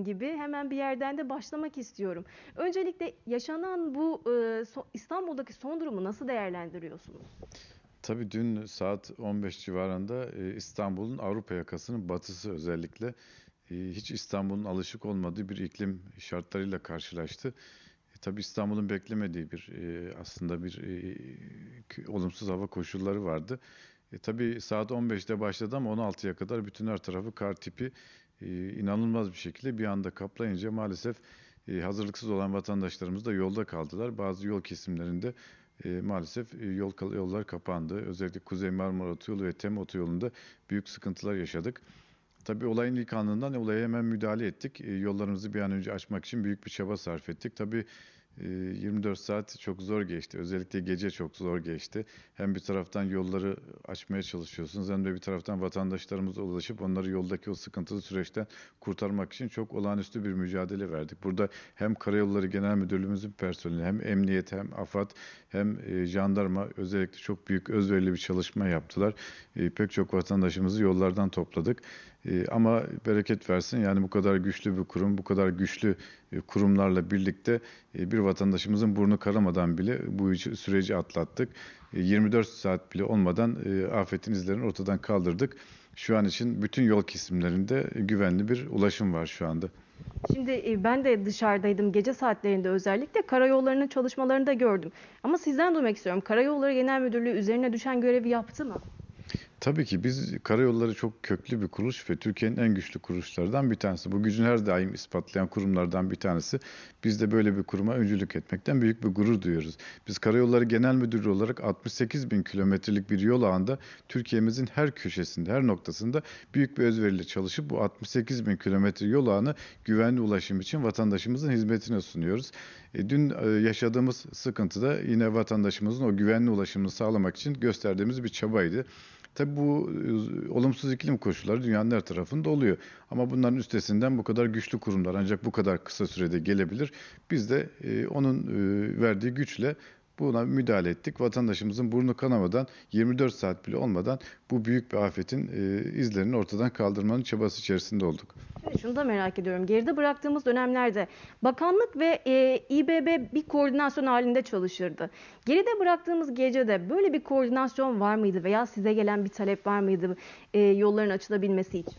gibi hemen bir yerden de başlamak istiyorum. Öncelikle yaşanan bu e, so- İstanbul'daki son durumu nasıl değerlendiriyorsunuz? Tabii dün saat 15 civarında e, İstanbul'un Avrupa yakasının batısı özellikle e, hiç İstanbul'un alışık olmadığı bir iklim şartlarıyla karşılaştı. E, tabii İstanbul'un beklemediği bir e, aslında bir e, olumsuz hava koşulları vardı. E, tabii saat 15'te başladı ama 16'ya kadar bütün her tarafı kar tipi inanılmaz bir şekilde bir anda kaplayınca maalesef e, hazırlıksız olan vatandaşlarımız da yolda kaldılar. Bazı yol kesimlerinde e, maalesef e, yol yollar kapandı. Özellikle Kuzey Marmara Otoyolu ve TEM Otoyolu'nda büyük sıkıntılar yaşadık. Tabii olayın ilk anından olaya hemen müdahale ettik. Yollarımızı bir an önce açmak için büyük bir çaba sarf ettik. Tabii 24 saat çok zor geçti. Özellikle gece çok zor geçti. Hem bir taraftan yolları açmaya çalışıyorsunuz hem de bir taraftan vatandaşlarımıza ulaşıp onları yoldaki o sıkıntılı süreçten kurtarmak için çok olağanüstü bir mücadele verdik. Burada hem Karayolları Genel Müdürlüğümüzün personeli hem emniyet hem AFAD hem e, jandarma özellikle çok büyük özverili bir çalışma yaptılar. E, pek çok vatandaşımızı yollardan topladık. E, ama bereket versin yani bu kadar güçlü bir kurum, bu kadar güçlü kurumlarla birlikte bir vatandaşımızın burnu karamadan bile bu süreci atlattık. E, 24 saat bile olmadan e, afetin izlerini ortadan kaldırdık. Şu an için bütün yol kesimlerinde güvenli bir ulaşım var şu anda. Şimdi e, ben de dışarıdaydım gece saatlerinde özellikle karayollarının çalışmalarını da gördüm. Ama sizden duymak istiyorum. Karayolları Genel Müdürlüğü üzerine düşen görevi yaptı mı? Tabii ki biz karayolları çok köklü bir kuruluş ve Türkiye'nin en güçlü kuruluşlardan bir tanesi. Bu gücünü her daim ispatlayan kurumlardan bir tanesi. Biz de böyle bir kuruma öncülük etmekten büyük bir gurur duyuyoruz. Biz Karayolları Genel Müdürlüğü olarak 68 bin kilometrelik bir yol ağında Türkiye'mizin her köşesinde, her noktasında büyük bir özveriyle çalışıp bu 68 bin kilometre yol ağını güvenli ulaşım için vatandaşımızın hizmetine sunuyoruz. E, dün e, yaşadığımız sıkıntı da yine vatandaşımızın o güvenli ulaşımını sağlamak için gösterdiğimiz bir çabaydı. Tabii bu e, olumsuz iklim koşulları dünyanın her tarafında oluyor. Ama bunların üstesinden bu kadar güçlü kurumlar ancak bu kadar kısa sürede gelebilir. Biz de e, onun e, verdiği güçle buna müdahale ettik. Vatandaşımızın burnu kanamadan 24 saat bile olmadan bu büyük bir afetin e, izlerini ortadan kaldırmanın çabası içerisinde olduk. Şimdi şunu da merak ediyorum. Geride bıraktığımız dönemlerde bakanlık ve e, İBB bir koordinasyon halinde çalışırdı. Geride bıraktığımız gecede böyle bir koordinasyon var mıydı veya size gelen bir talep var mıydı e, yolların açılabilmesi için?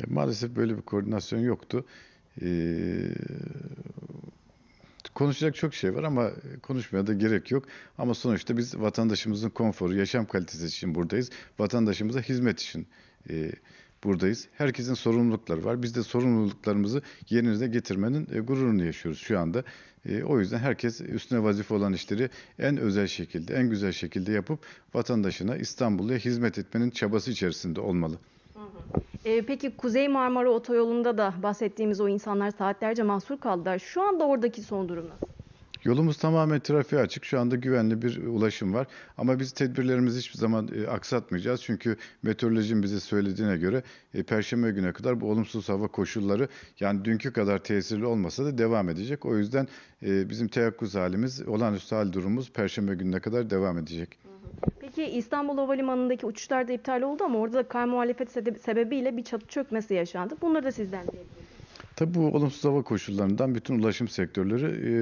E, Maalesef böyle bir koordinasyon yoktu. Ee, konuşacak çok şey var ama konuşmaya da gerek yok. Ama sonuçta biz vatandaşımızın konforu, yaşam kalitesi için buradayız. Vatandaşımıza hizmet için e, buradayız. Herkesin sorumlulukları var. Biz de sorumluluklarımızı yerine getirmenin e, gururunu yaşıyoruz şu anda. E, o yüzden herkes üstüne vazife olan işleri en özel şekilde, en güzel şekilde yapıp vatandaşına, İstanbul'a hizmet etmenin çabası içerisinde olmalı. E, peki Kuzey Marmara Otoyolu'nda da bahsettiğimiz o insanlar saatlerce mahsur kaldılar. Şu anda oradaki son durum nasıl? Yolumuz tamamen trafiğe açık. Şu anda güvenli bir ulaşım var. Ama biz tedbirlerimizi hiçbir zaman e, aksatmayacağız. Çünkü meteorolojinin bize söylediğine göre e, Perşembe güne kadar bu olumsuz hava koşulları yani dünkü kadar tesirli olmasa da devam edecek. O yüzden e, bizim teyakkuz halimiz, olağanüstü hal durumumuz Perşembe gününe kadar devam edecek. Peki İstanbul Havalimanı'ndaki uçuşlar da iptal oldu ama orada da kar muhalefeti sebe- sebebiyle bir çatı çökmesi yaşandı. Bunları da sizden diyebilirim. Tabii bu olumsuz hava koşullarından bütün ulaşım sektörleri e,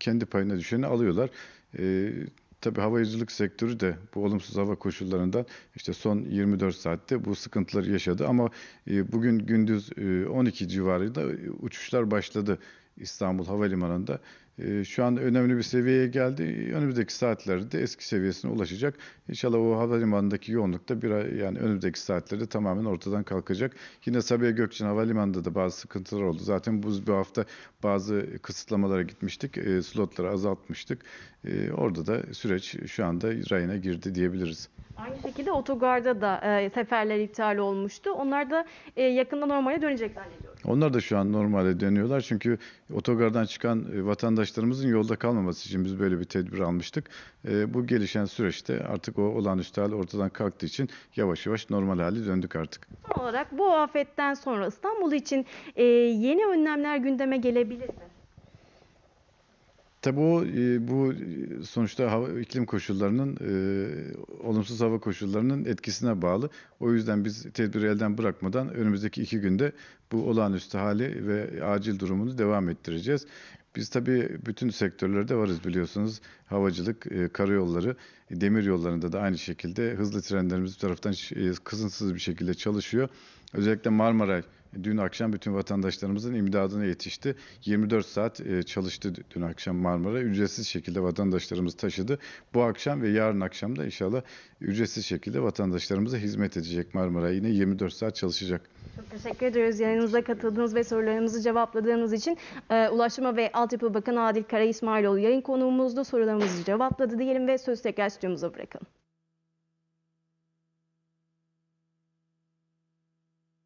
kendi payına düşeni alıyorlar. E, tabii havayıcılık sektörü de bu olumsuz hava koşullarından işte son 24 saatte bu sıkıntıları yaşadı. Ama e, bugün gündüz e, 12 civarında uçuşlar başladı İstanbul Havalimanı'nda. E, şu an önemli bir seviyeye geldi. Önümüzdeki saatlerde de eski seviyesine ulaşacak. İnşallah o havalimanındaki yoğunluk da bir ay, yani önümüzdeki saatlerde tamamen ortadan kalkacak. Yine Sabiha Gökçen Havalimanı'nda da bazı sıkıntılar oldu. Zaten bu, bu hafta bazı kısıtlamalara gitmiştik. E, slotları azaltmıştık. E, orada da süreç şu anda rayına girdi diyebiliriz. Aynı şekilde otogarda da e, seferler iptal olmuştu. Onlar da e, yakında normale dönecek zannediyorum. Onlar da şu an normale dönüyorlar. Çünkü otogardan çıkan e, vatandaşlarımızın yolda kalmaması için biz böyle bir tedbir almıştık. E, bu gelişen süreçte artık o olağanüstü hal ortadan kalktığı için yavaş yavaş normal hale döndük artık. Son olarak bu afetten sonra İstanbul için e, yeni önlemler gündeme gelebilir mi? Tabii o e, bu e, sonuçta hava, iklim koşullarının e, olumsuz hava koşullarının etkisine bağlı. O yüzden biz tedbiri elden bırakmadan önümüzdeki iki günde bu olağanüstü hali ve acil durumunu devam ettireceğiz. Biz tabii bütün sektörlerde varız biliyorsunuz. Havacılık, e, karayolları, demir yollarında da aynı şekilde hızlı trenlerimiz bu taraftan e, kızınsız bir şekilde çalışıyor. Özellikle Marmaray dün akşam bütün vatandaşlarımızın imdadına yetişti. 24 saat e, çalıştı dün akşam Marmara. Ücretsiz şekilde vatandaşlarımız taşıdı. Bu akşam ve yarın akşam da inşallah ücretsiz şekilde vatandaşlarımıza hizmet edecek Marmara. Yine 24 saat çalışacak. Çok teşekkür ediyoruz yayınımıza katıldığınız ve sorularımızı cevapladığınız için. Ee, Ulaştırma ve Altyapı Bakanı Adil Kara İsmailoğlu yayın konuğumuzdu. Sorularımızı cevapladı diyelim ve söz tekrar stüdyomuza bırakalım.